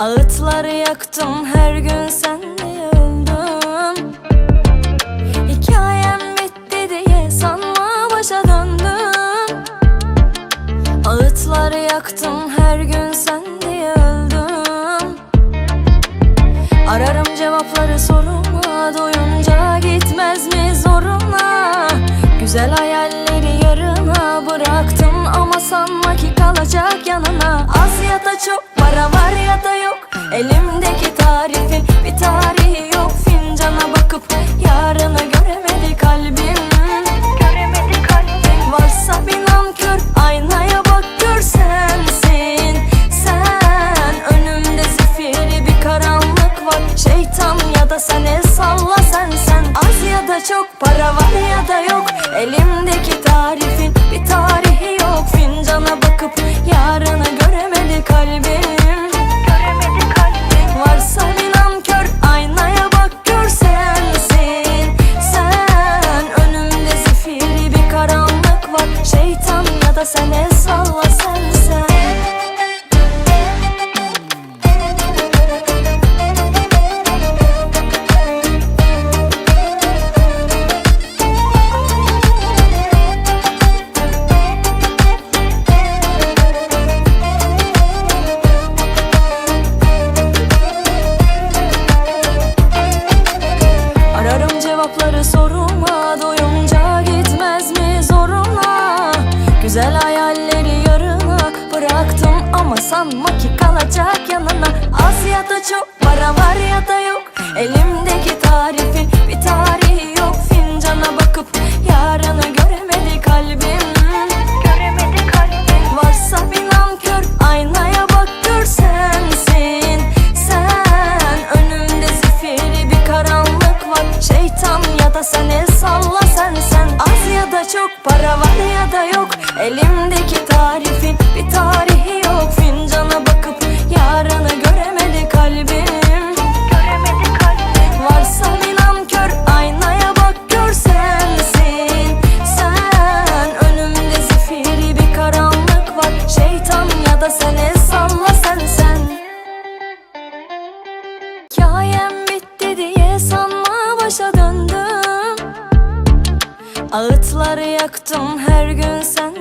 Ağıtlar yaktım her gün sen diye öldüm Hikayem bitti diye sanma başa döndüm. Ağıtlar yaktım her gün sen diye öldüm Ararım cevapları soruma Doyunca gitmez mi zoruna Güzel hayalleri yarına bıraktım Ama sanma ki kalacak yanına. Az ya da çok Elimdeki tarifin bir tarihi yok Fincana bakıp yarını Da sen el sanma ki kalacak yanına. Az ya da çok para var ya da yok. Elimdeki tarifin bir tarihi yok. Fincana bakıp yarını göremedi kalbim. Göremedi kalbim. Varsa bir nankör aynaya bak gör sensin. Sen önümde zifiri bir karanlık var. Şeytan ya da sen el salla sen sen. Az ya da çok para var ya da yok. Elimdeki tarifin Ağıtlar yaktım her gün sen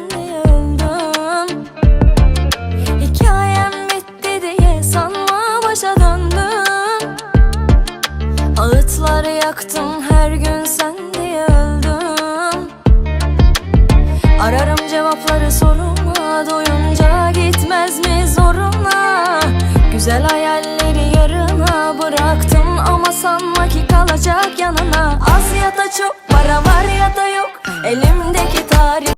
sanma ki kalacak yanına. Az ya da çok para var ya da yok. Elimdeki tarih